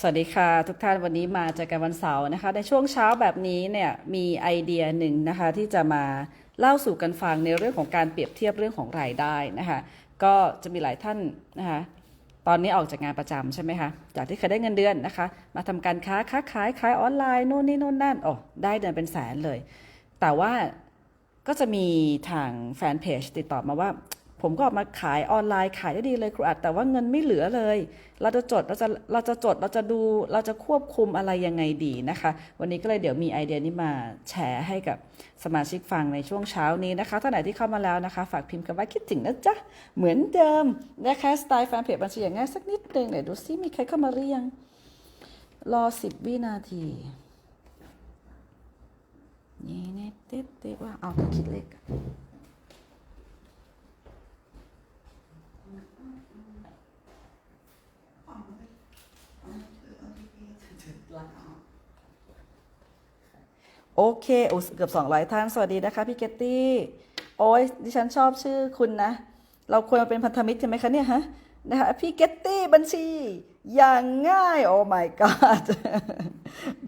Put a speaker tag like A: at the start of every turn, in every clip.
A: สวัสดีค่ะทุกท่านวันนี้มาเจอกันวันเสาร์นะคะ ในช่วงเช้าแบบนี้เนี่ยมีไอเดียหนึ่งนะคะ ที่จะมาเล่าสู่กันฟังในเรื่องของการเปรียบเทียบเรื่องของรายได้นะคะ ก็จะมีหลายท่านนะคะตอนนี้ออกจากงานประจำใช่ไหมคะจากที่เคยได้เงินเดือนนะคะ มาทำการค้าค้าขายขายออนไลน์โน่นนี่โน่นนั่นโอ้ได้เดือนเป็นแสนเลย แต่ว่าก็จะมีทางแฟนเพจติดต่อมาว่า ผมก็ออกมาขายออนไลน์ขายได้ดีเลยครูอัดแต่ว่าเงินไม่เหลือเลย เราจะจดเราจะเราจะจดเราจะดูเราจะควบคุมอะไรยังไงดีนะคะ วันนี้ก็เลยเดี๋ยวมีไอเดียนี้มาแชร์ให้กับสมาชิกฟังในช่วงเช้านี้นะคะท่านไหนที่เข้ามาแล้วนะคะ ฝากพิมพ์คำว่าคิดถึงนะจ๊ะ เหมือนเดิมนะคะสไตล์แฟนเพจบัญชีอย่างง่ายสักนิดนึงไหนดูซิมีใครเข้ามาหรือยังรอสิบวินาทีนี่เนี่ติดติดว่าเอาคิดเลข โอเคโอ้เกือบ 200 ท่าน สวัสดีนะคะพี่เกตตี้ โอ้ยดิฉันชอบชื่อคุณนะ เราควรมาเป็นพันธมิตรใช่ไหมคะเนี่ยฮะนะคะพี่เกตตี้บัญชี อย่างง่าย โอ้ my god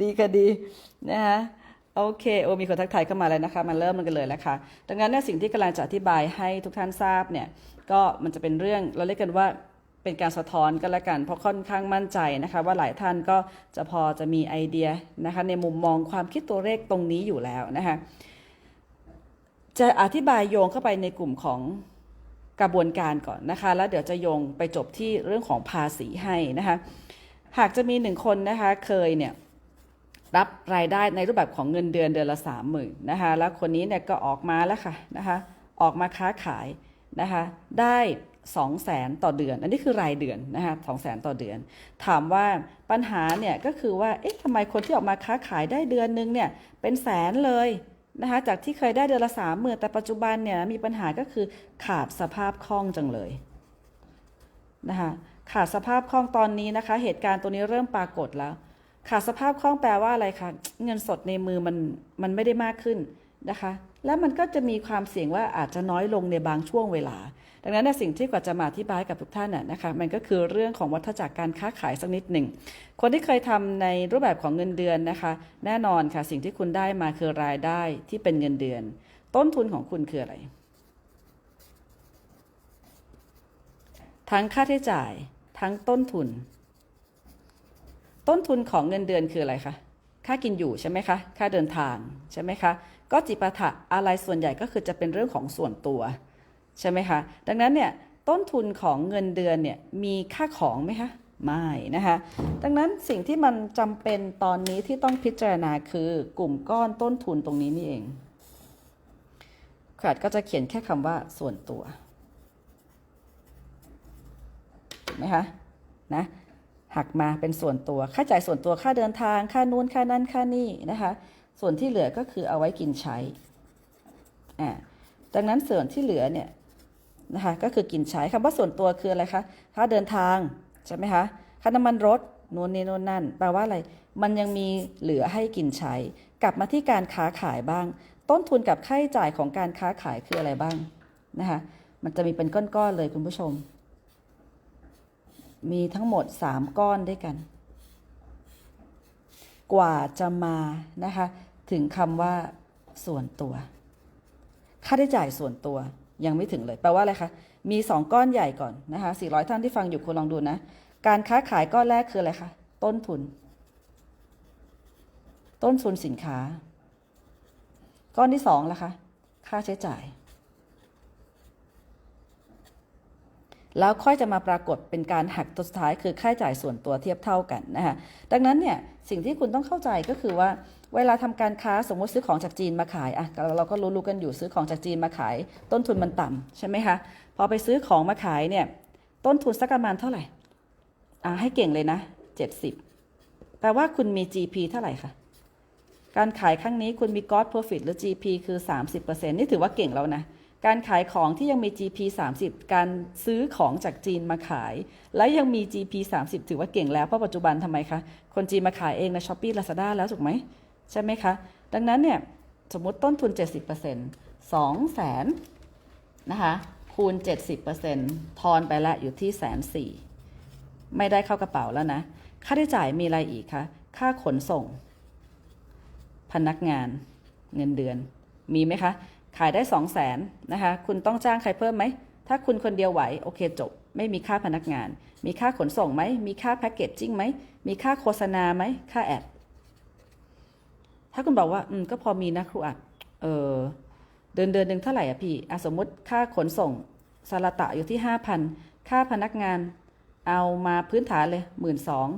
A: ดีค่ะดีนะคะโอเคโอ้มีคนทักทายเข้ามาแล้วนะคะมาเริ่มกันเลยแล้วค่ะดังนั้นเนี่ยสิ่งที่กำลังจะอธิบายให้ทุกท่านทราบเนี่ยก็มันจะเป็นเรื่องเราเรียกกันว่า เป็นการสะท้อนกันละกัน เพราะค่อนข้างมั่นใจนะคะ ว่าหลายท่านก็จะพอจะมีไอเดียนะคะ ในมุมมองความคิดตัวเลขตรงนี้อยู่แล้วนะคะจะอธิบายโยงเข้าไปในกลุ่มของกระบวนการก่อนนะคะ แล้วเดี๋ยวจะโยงไปจบที่เรื่องของภาษีให้นะคะ หากจะมีหนึ่งคนนะคะเคยเนี่ยรับรายได้ในรูปแบบของเงินเดือนเดือนละสามหมื่นนะคะ แล้วคนนี้เนี่ยก็ออกมาแล้วค่ะนะคะ ออกมาค้าขายนะคะ ได้ 2 0 0แสนต่อเดือน อันนี้คือรายเดือนนะคะสองแสนต่อเดือน ถามว่าปัญหาเนี่ยก็คือว่า เอ๊ะทำไมคนที่ออกมาค้าขายได้เดือนนึงเนี่ยเป็นแสนเลยนะคะ จากที่เคยได้เดือนละสามหมื่นแต่ปัจจุบันเนี่ยมีปัญหาก็คือขาดสภาพคล่องจังเลยนะคะขาดสภาพคล่องตอนนี้นะคะ เหตุการณ์ตัวนี้เริ่มปรากฏแล้ว ขาดสภาพคล่องแปลว่าอะไรคะ เงินสดในมือมันมันไม่ได้มากขึ้นนะคะ แล้วมันก็จะมีความเสี่ยงว่าอาจจะน้อยลงในบางช่วงเวลา ดังนั้นสิ่งที่กว่าจะมาอธิบายกับทุกท่านน่ะนะคะมันก็คือเรื่องของวัฏจักรการค้าขายสักนิดหนึ่ง คนที่เคยทำในรูปแบบของเงินเดือนนะคะ แน่นอนค่ะสิ่งที่คุณได้มาคือรายได้ที่เป็นเงินเดือน ต้นทุนของคุณคืออะไร ทั้งค่าใช้จ่าย ทั้งต้นทุน ต้นทุนของเงินเดือนคืออะไรคะค่ากินอยู่ใช่ไหมคะ ค่าเดินทางใช่ไหมคะ ก็จิปาถะอะไรส่วนใหญ่ก็คือจะเป็นเรื่องของส่วนตัวใช่ไหมคะ ดังนั้นเนี่ยต้นทุนของเงินเดือนเนี่ยมีค่าของไหมคะ ไม่นะคะ ดังนั้นสิ่งที่มันจำเป็นตอนนี้ที่ต้องพิจารณาคือกลุ่มก้อนต้นทุนตรงนี้นี่เองขวัดก็จะเขียนแค่คำว่าส่วนตัวถูกไหมคะนะหักมาเป็นส่วนตัวค่าจ่ายส่วนตัวค่าเดินทาง ค่านู้นค่านั้นค่านี่นะคะ ส่วนที่เหลือก็คือเอาไว้กินใช้อ่าดังนั้นส่วนที่เหลือเนี่ยนะคะก็คือกินใช้คำว่าส่วนตัวคืออะไรคะค่าเดินทางใช่ไหมคะค่าน้ำมันรถนู้นนี่นู้นนั่นแปลว่าอะไร มันยังมีเหลือให้กินใช้ กลับมาที่การค้าขายบ้าง ต้นทุนกับค่าใช้จ่ายของการค้าขายคืออะไรบ้างนะคะมันจะมีเป็นก้อนๆเลยคุณผู้ชม มีทั้งหมด 3 ก้อนด้วยกัน กว่าจะมานะคะถึงคำว่าส่วนตัว ค่าใช้จ่ายส่วนตัวยังไม่ถึงเลย แปลว่าอะไรคะ มี 2 ก้อนใหญ่ก่อนนะคะ400 ท่านที่ฟังอยู่คุณลองดูนะ การค้าขายก้อนแรกคืออะไรคะ ต้นทุน ต้นทุนสินค้า ก้อนที่2ล่ะคะ ค่าใช้จ่าย แล้วค่อยจะมาปรากฏเป็นการหักตัวสุดท้ายคือค่าใช้จ่ายส่วนตัวเทียบเท่ากันนะคะดังนั้นเนี่ยสิ่งที่คุณต้องเข้าใจก็คือว่าเวลาทำการค้าสมมติซื้อของจากจีนมาขายอะเราก็รู้ๆกันอยู่ซื้อของจากจีนมาขาย ต้นทุนมันต่ำใช่ไหมคะพอไปซื้อของมาขายเนี่ยต้นทุนสักประมาณเท่าไหร่อะให้เก่งเลยนะ 70 แปลว่าคุณมี GP เท่าไหร่คะการขายครั้งนี้คุณมี God Profit หรือ GP คือ 30%นี่ถือว่าเก่งแล้วนะ การขายของที่ยังมี GP 30 การซื้อของจากจีนมาขาย และยังมี GP 30 ถือว่าเก่งแล้ว เพราะปัจจุบันทำไมคะ คนจีนมาขายเองใน s h อ p e e Lazada แล้วถูกไหม ใช่ไหมคะ ดังนั้นเนี่ย สมมติต้นทุน 70% 2แสนนะคะ คูณ 70%ทอนไปละอยู่ที่แสนสี่ไม่ได้เข้ากระเป๋าแล้วนะ ค่าใช้จ่ายมีอะไรอีกคะ ค่าขนส่ง พนักงาน เงินเดือน มีไหมคะ ขายได้สองแสนนะคะ คุณต้องจ้างใครเพิ่มไหม ถ้าคุณคนเดียวไหว โอเคจบ ไม่มีค่าพนักงาน มีค่าขนส่งไหม มีค่าแพ็กเกจจิ้งไหม มีค่าโฆษณาไหม ค่าแอด ถ้าคุณบอกว่า อืม ก็พอมีนะครูอัด เออ เดือนเดือนหนึ่งเท่าไหร่อะพี่อะสมมติค่าขนส่งสาระตะอยู่ที่ห้าพันค่าพนักงาน เอามาพื้นฐานเลยหมื่นสอง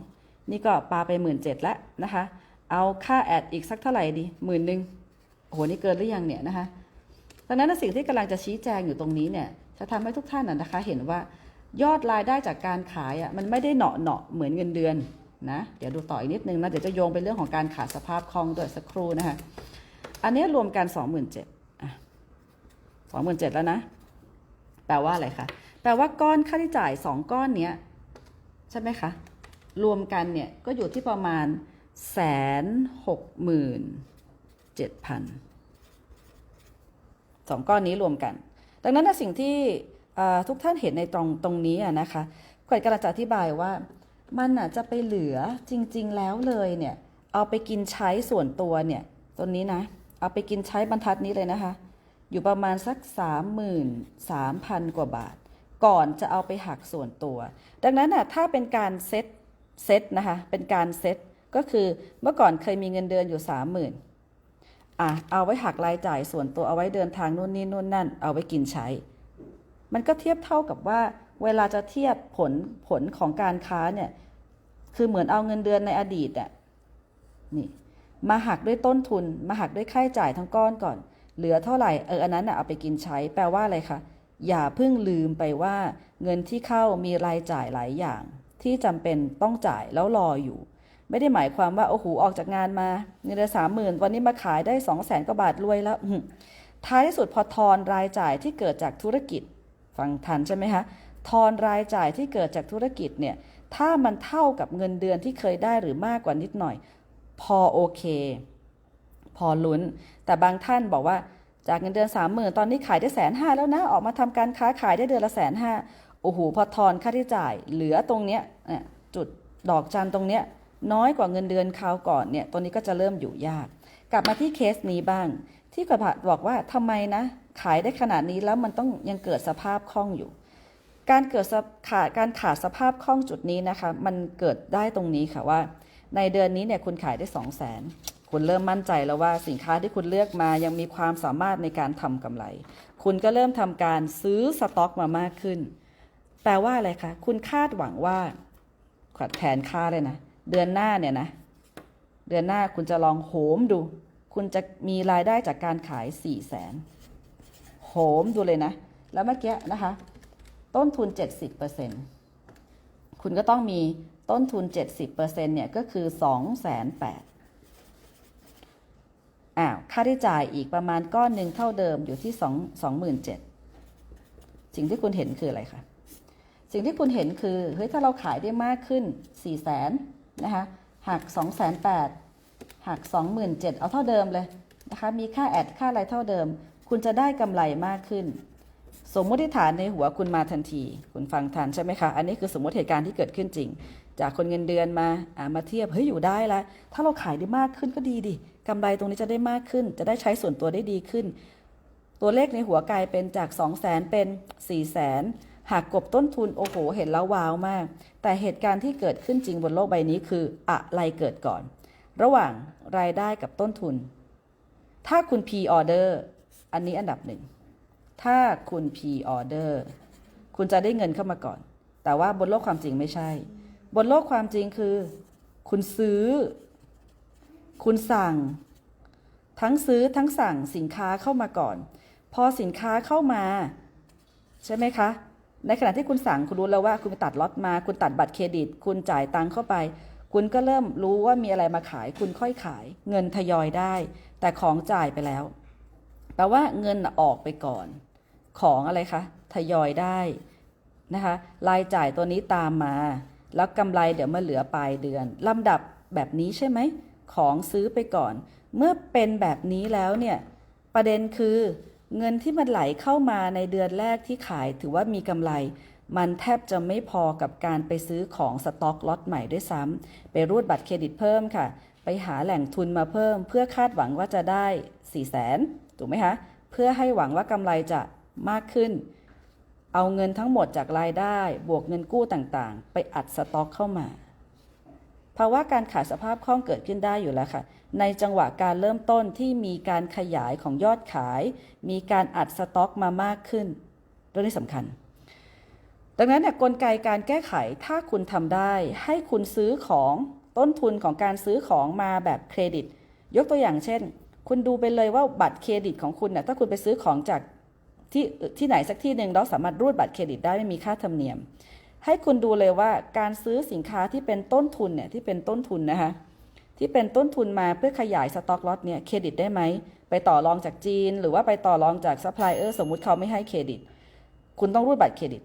A: นี่ก็ปาไปหมื่นเจ็ดแล้วนะคะ เอาค่าแอดอีกสักเท่าไหร่ดีหมื่นหนึ่งโอ้โห นี่เกินหรือยังเนี่ยนะคะ ดังนั้นสิ่งที่กำลังจะชี้แจงอยู่ตรงนี้เนี่ยจะทำให้ทุกท่านนะคะ เห็นว่ายอดรายได้จากการขายอะมันไม่ได้เหนาะเหนาะเหมือนเงินเดือนนะเดี๋ยวดูต่ออีกนิดนึงนะเดี๋ยวจะโยงไปเรื่องของการขาดสภาพคล่องด้วยสักครู่นะคะอันนี้รวมกันสองหมื่นเจ็ดสองหมื่นเจ็ดแล้วนะ แปลว่าอะไรคะแปลว่าก้อนค่าใช้จ่ายสองก้อนเนี้ยใช่ไหมคะ รวมกันเนี่ยก็อยู่ที่ประมาณแสนหกหมื่นเจ็ดพัน สองก้อนนี้รวมกัน ดังนั้นสิ่งที่ทุกท่านเห็นในตรงตรงนี้นะคะขวัญกำลังจะอธิบายว่ามันอะจะไปเหลือจริง ๆ แล้วเลยเนี่ยเอาไปกินใช้ส่วนตัวเนี่ยตัวนี้นะ เอาไปกินใช้บรรทัดนี้เลยนะคะ อยู่ประมาณสัก 33,000 กว่าบาท ก่อนจะเอาไปหักส่วนตัว ดังนั้นนะถ้าเป็นการเซตเซตนะคะเป็นการเซตก็คือเมื่อก่อนเคยมีเงินเดือนอยู่ 30,000 อะเอาไว้หักรายจ่ายส่วนตัวเอาไว้เดินทางนู่นนี่นู่นนั่น เอาไว้กินใช้ มันก็เทียบเท่ากับว่า เวลาจะเทียบผลผลของการค้าเนี่ยคือเหมือนเอาเงินเดือนในอดีตอะนี่มาหักด้วยต้นทุน มาหักด้วยค่าใช้จ่ายทั้งก้อนก่อน เหลือเท่าไหร่เอออันนั้นน่ะเอาไปกินใช้ แปลว่าอะไรคะอย่าเพิ่งลืมไปว่า เงินที่เข้ามีรายจ่ายหลายอย่าง ที่จำเป็นต้องจ่ายแล้วรออยู่ ไม่ได้หมายความว่าโอ้โหออกจากงานมาเงินเดือนสามหมื่นวันนี้มาขายได้สองแสนกว่าบาทรวยแล้วท้ายที่สุดพอทอนรายจ่ายที่เกิดจากธุรกิจฟังทันใช่ไหมคะทอนรายจ่ายที่เกิดจากธุรกิจเนี่ยถ้ามันเท่ากับเงินเดือนที่เคยได้หรือมากกว่านิดหน่อย พอโอเค พอลุ้น แต่บางท่านบอกว่าจากเงินเดือนสามหมื่นตอนนี้ขายได้แสนห้าแล้วนะออกมาทำการค้าขายได้เดือนละแสนห้าโอ้โหพอทอนค่าใช้จ่าย เหลือตรงเนี้ยจุดดอกจันตรงเนี้ย น้อยกว่าเงินเดือนคราวก่อนเนี่ยตัวนี้ก็จะเริ่มอยู่ยาก กลับมาที่เคสนี้บ้าง ที่กระบะบอกว่าทำไมนะ ขายได้ขนาดนี้แล้วมันต้องยังเกิดสภาพคล่องอยู่ การเกิดขาดการขาดสภาพคล่องจุดนี้นะคะ มันเกิดได้ตรงนี้ค่ะว่า ในเดือนนี้เนี่ยคุณขายได้ 2 0 0 0 0 0คุณเริ่มมั่นใจแล้วว่าสินค้าที่คุณเลือกมายังมีความสามารถในการทำกำไร คุณก็เริ่มทำการซื้อสต็อกมามากขึ้น แปลว่าอะไรคะ คุณคาดหวังว่าขวัดแผนค่าเลยนะ เดือนหน้าเนี่ยนะ เดือนหน้าคุณจะลองโหมดู คุณจะมีรายได้จากการขาย4ี่แสนโหมดูเลยนะ แล้วเมื่อกี้นะคะ ต้นทุน 70%คุณก็ต้องมีต้นทุน 70%เนี่ยก็คือ2 8 0 0 0อ้าว ค่าใช้จ่ายอีกประมาณก้อนหนึ่งเท่าเดิมอยู่ที่ 2 27,000สิ่งที่คุณเห็นคืออะไรคะสิ่งที่คุณเห็นคือ เฮ้ย ถ้าเราขายได้มากขึ้น 4 0 0 0 0 0 นะคะหัก 2 8 0 0 0หัก 27,000เอาเท่าเดิมเลยนะคะมีค่าแอดค่าอะไรเท่าเดิม คุณจะได้กำไรมากขึ้น สมมติฐานในหัวคุณมาทันที คุณฟังทันใช่ไหมคะ อันนี้คือสมมติเหตุการณ์ที่เกิดขึ้นจริง จากคนเงินเดือนมาอ่ามาเทียบเฮ้ยอยู่ได้ล้วถ้าเราขายได้มากขึ้นก็ดีดิกำไรตรงนี้จะได้มากขึ้น จะได้ใช้ส่วนตัวได้ดีขึ้น ตัวเลขในหัวกลายเป็นจาก 2 0 0 0 0 0เป็น4 0 0 0 0 0 หากกบต้นทุนโอ้โหเห็นแล้วว้าวมาก แต่เหตุการณ์ที่เกิดขึ้นจริงบนโลกใบนี้คืออะไรเกิดก่อน ระหว่างรายได้กับต้นทุน ถ้าคุณ P order อันนี้อันดับหนึ่ง ถ้าคุณ P order คุณจะได้เงินเข้ามาก่อน แต่ว่าบนโลกความจริงไม่ใช่ บนโลกความจริงคือ คุณซื้อ คุณสั่ง ทั้งซื้อทั้งสั่งสินค้าเข้ามาก่อน พอสินค้าเข้ามา ใช่ไหมคะ ในขณะที่คุณสั่งคุณรู้แล้วว่าคุณไปตัดล็อตมา คุณตัดบัตรเครดิต คุณจ่ายตังค์เข้าไป คุณก็เริ่มรู้ว่ามีอะไรมาขาย คุณค่อยขาย เงินทยอยได้ แต่ของจ่ายไปแล้วแปลว่าเงินออกไปก่อน ของอะไรคะทยอยได้นะคะรายจ่ายตัวนี้ตามมา แล้วกำไรเดี๋ยวมาเหลือปลายเดือนลำดับแบบนี้ใช่ไหมของซื้อไปก่อน เมื่อเป็นแบบนี้แล้วเนี่ยประเด็นคือ เงินที่มันไหลเข้ามาในเดือนแรกที่ขายถือว่ามีกำไร มันแทบจะไม่พอกับการไปซื้อของสต็อกล็อตใหม่ด้วยซ้ำไปรูดบัตรเครดิตเพิ่มค่ะ ไปหาแหล่งทุนมาเพิ่ม เพื่อคาดหวังว่าจะได้ 4 0 0แสนถูกไหมคะเพื่อให้หวังว่ากำไรจะมากขึ้น เอาเงินทั้งหมดจากรายได้ บวกเงินกู้ต่างๆ ไปอัดสต็อกเข้ามาภาวะการขาดสภาพคล่องเกิดขึ้นได้อยู่แล้วค่ะ ในจังหวะการเริ่มต้นที่มีการขยายของยอดขาย มีการอัดสต็อกมามากขึ้น เรื่องนี้สำคัญ ดังนั้นเนี่ยกลไกการแก้ไขถ้าคุณทำได้ ให้คุณซื้อของต้นทุนของการซื้อของมาแบบเครดิต ยกตัวอย่างเช่น คุณดูไปเลยว่าบัตรเครดิตของคุณเนี่ยถ้าคุณไปซื้อของจากที่ที่ไหนสักที่หนึ่งแล้วสามารถรูดบัตรเครดิตได้ไม่มีค่าธรรมเนียม ให้คุณดูเลยว่าการซื้อสินค้าที่เป็นต้นทุนเนี่ยที่เป็นต้นทุนนะคะ ที่เป็นต้นทุนมาเพื่อขยายสต็อกล็อตเนี่ยเครดิตได้ไหม ไปต่อรองจากจีน หรือว่าไปต่อรองจากซัพพลายเออร์สมมุติเขาไม่ให้เครดิต คุณต้องรูดบัตรเครดิต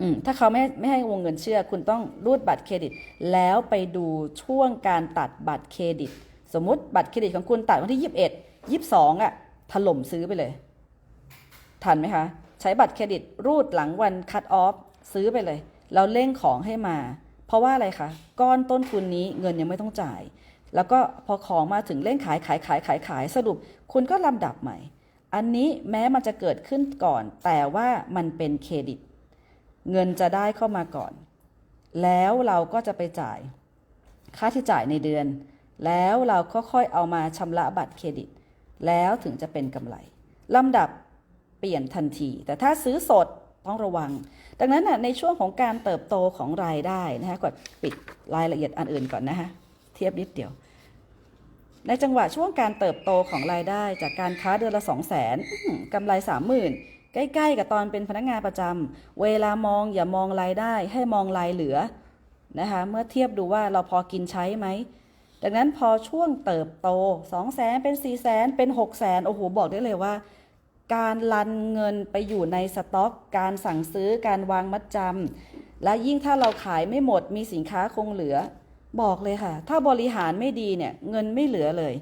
A: อืมถ้าเขาไม่ไม่ให้วงเงินเชื่อ คุณต้องรูดบัตรเครดิต แล้วไปดูช่วงการตัดบัตรเครดิต สมมติบัตรเครดิตของคุณตัดวันที่21 22อะถล่มซื้อไปเลย ทันไหมคะ ใช้บัตรเครดิตรูดหลังวันคัตออฟซื้อไปเลย แล้วเร่งของให้มา เพราะว่าอะไรคะก้อนต้นทุนนี้เงินยังไม่ต้องจ่าย แล้วก็พอของมาถึงเร่งขายขายขายขายขายสรุป คุณก็ลำดับใหม่ อันนี้แม้มันจะเกิดขึ้นก่อน แต่ว่ามันเป็นเครดิต เงินจะได้เข้ามาก่อน แล้วเราก็จะไปจ่าย ค่าที่จ่ายในเดือน แล้วเราก็ค่อยเอามาชำระบัตรเครดิต แล้วถึงจะเป็นกำไรลำดับเปลี่ยนทันที แต่ถ้าซื้อสด ต้องระวัง ดังนั้นนะในช่วงของการเติบโตของรายได้นะคะกดปิดรายละเอียดอันอื่นก่อนนะคะเทียบนิดเดียว ในจังหวะช่วงการเติบโตของรายได้ จากการค้าเดือนละ2 0 0 0 0 0กำไร30,000ใกล้ๆ กับตอนเป็นพนักงานประจำเวลามองอย่ามองรายได้ให้มองรายเหลือนะคะเมื่อเทียบดูว่าเราพอกินใช้ไหมดังนั้นพอช่วงเติบโต2 0 0 0 0 0เป็น4 0 0 0 0 0เป็น6 0 0 0 0โอ้โหบอกได้เลยว่า การลันเงินไปอยู่ในสต็อก การสั่งซื้อการวางมัดจำและยิ่งถ้าเราขายไม่หมดมีสินค้าคงเหลือ บอกเลยค่ะ ถ้าบริหารไม่ดีเนี่ยเงินไม่เหลือเลย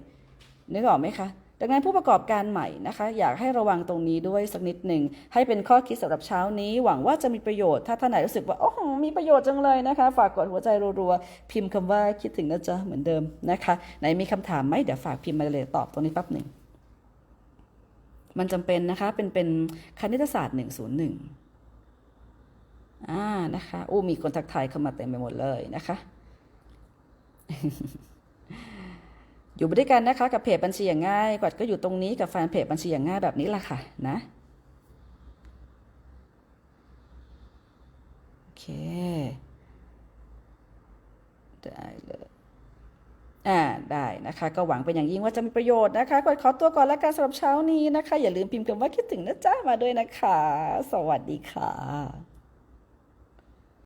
A: นึกออกไหมคะดังนั้นผู้ประกอบการใหม่นะคะ อยากให้ระวังตรงนี้ด้วยสักนิดหนึ่ง ให้เป็นข้อคิดสำหรับเช้านี้ หวังว่าจะมีประโยชน์ถ้าท่านไหนรู้สึกว่าโอ้มีประโยชน์จังเลยนะคะ ฝากกดหัวใจรัวๆ พิมพ์คำว่าคิดถึงนะจ๊ะเหมือนเดิมนะคะ ไหนมีคำถามไหมเดี๋ยวฝากพิมพ์มาเลยตอบตรงนี้แป๊บหนึ่ง มันจำเป็นนะคะ เป็นเป็นคณิตศาสตร์ 101อ่านะคะอู้มีคนทักทายเข้ามาเต็มไปหมดเลยนะคะ อยู่ด้วยกันนะคะ กับเพจบัญชีอย่างง่ายกวัดก็อยู่ตรงนี้กับแฟนเพจบัญชีอย่างง่ายแบบนี้แหละค่ะ นะโอเคได้เลย อ่าได้นะคะ ก็หวังเป็นอย่างยิ่งว่าจะมีประโยชน์นะคะขอตัวก่อนแล้วกันสำหรับเช้านี้นะคะ อย่าลืมพิมพ์คำว่าคิดถึงนะจ๊ะมาด้วยนะคะ สวัสดีค่ะ